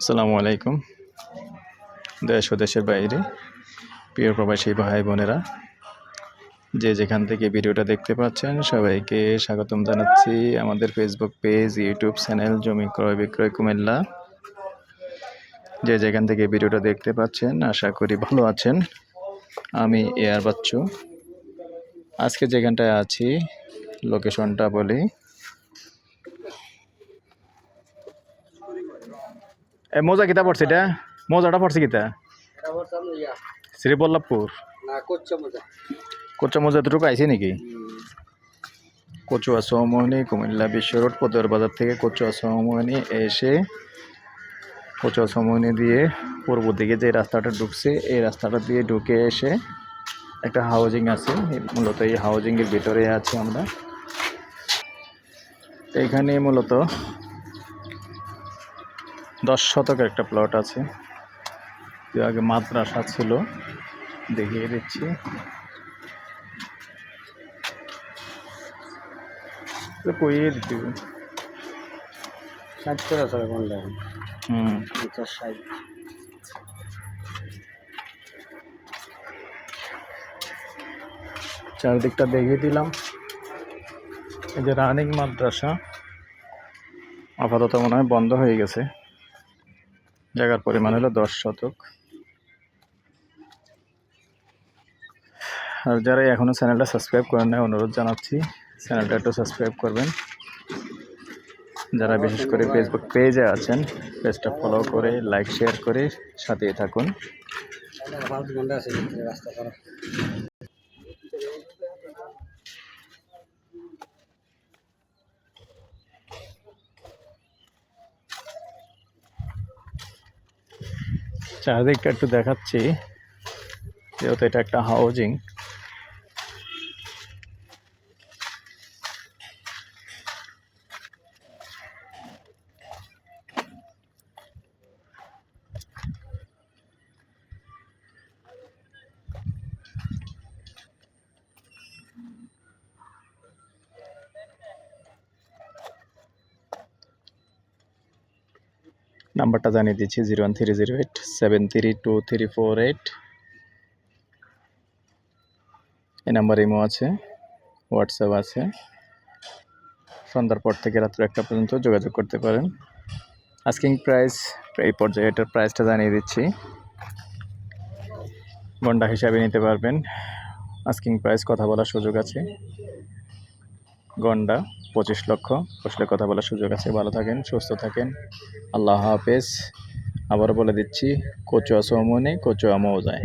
আসসালামু আলাইকুম। দেশ ও দেশের বাইরে, প্রিয় প্রবাসী ভাই বোনেরা, যে যেখান থেকে ভিডিওটা দেখতে পাচ্ছেন, সবাইকে স্বাগতম জানাচ্ছি আমাদের ফেসবুক পেজ ইউটিউব চ্যানেল জমি ক্রয় বিক্রয় কুমিল্লা। যে যেখান থেকে ভিডিওটা দেখতে পাচ্ছেন, আশা করি ভালো আছেন। আমি এয়ার বাচ্চু। আজকে যেখানটায় আছি লোকেশনটা বলি। এ মোজা কিতা পড়ছে এটা? মোজাটা পড়ছে কিতা? শ্রীবল্লভপুর। মজা। কোচা মোজা দুটো আইছে নাকি? কচুয়া সৌমোহনী কুমিল্লা বিশ্ব রোড পদর বাজার থেকে কচুয়া সৌমোহনী এসে কচুয়া সৌমোহনী দিয়ে পূর্ব দিকে যে রাস্তাটা ঢুকছে এই রাস্তাটা দিয়ে ঢুকে এসে একটা হাউজিং আছে। মূলত এই হাউজিংয়ের ভিতরে আছি আমরা। এখানে মূলত দশ শতকের একটা প্লট আছে। যে আগে মাদ্রাসা ছিল। দেখিয়ে দিচ্ছি। কইয়ে দিচ্ছি ষাট করে আছে কোনটা হুম। পঞ্চাশ ষাট। চারিদিকটা দেখিয়ে দিলাম। এই যে রানিং মাদ্রাসা আপাতত মনে হয় বন্ধ হয়ে গেছে। জায়গার পরিমাণ হলো দশ শতক। আর যারা এখনও চ্যানেলটা সাবস্ক্রাইব করেন না অনুরোধ জানাচ্ছি চ্যানেলটা একটু সাবস্ক্রাইব করবেন। যারা বিশেষ করে ফেসবুক পেজে আছেন পেজটা ফলো করে লাইক শেয়ার করে সাথেই থাকুন পাঁচ ঘণ্টা আছে ভিতরে রাস্তা করা চারিদিকটা একটু দেখাচ্ছি যেহেতু এটা একটা হাউজিং নাম্বারটা জানিয়ে দিচ্ছি, zero one three zero eight seven three two three four eight. এই নাম্বার ইমো আছে, হোয়াটসঅ্যাপ আছে। সন্ধ্যার পর থেকে রাত্র একটা পর্যন্ত যোগাযোগ করতে পারেন। আস্কিং প্রাইস, এই পর্যায়ে এটার প্রাইসটা জানিয়ে দিচ্ছি। গন্ডা হিসাবে নিতে পারবেন। আস্কিং প্রাইস, কথা বলার সুযোগ আছে। গন্ডা। পঁচিশ লক্ষ। বসলে কথা বলার সুযোগ আছে। ভালো থাকেন, সুস্থ থাকেন। আল্লাহ হাফেজ। আবার বলে দিচ্ছি, কচুয়া সৌমনি কচুয়া মৌজায়।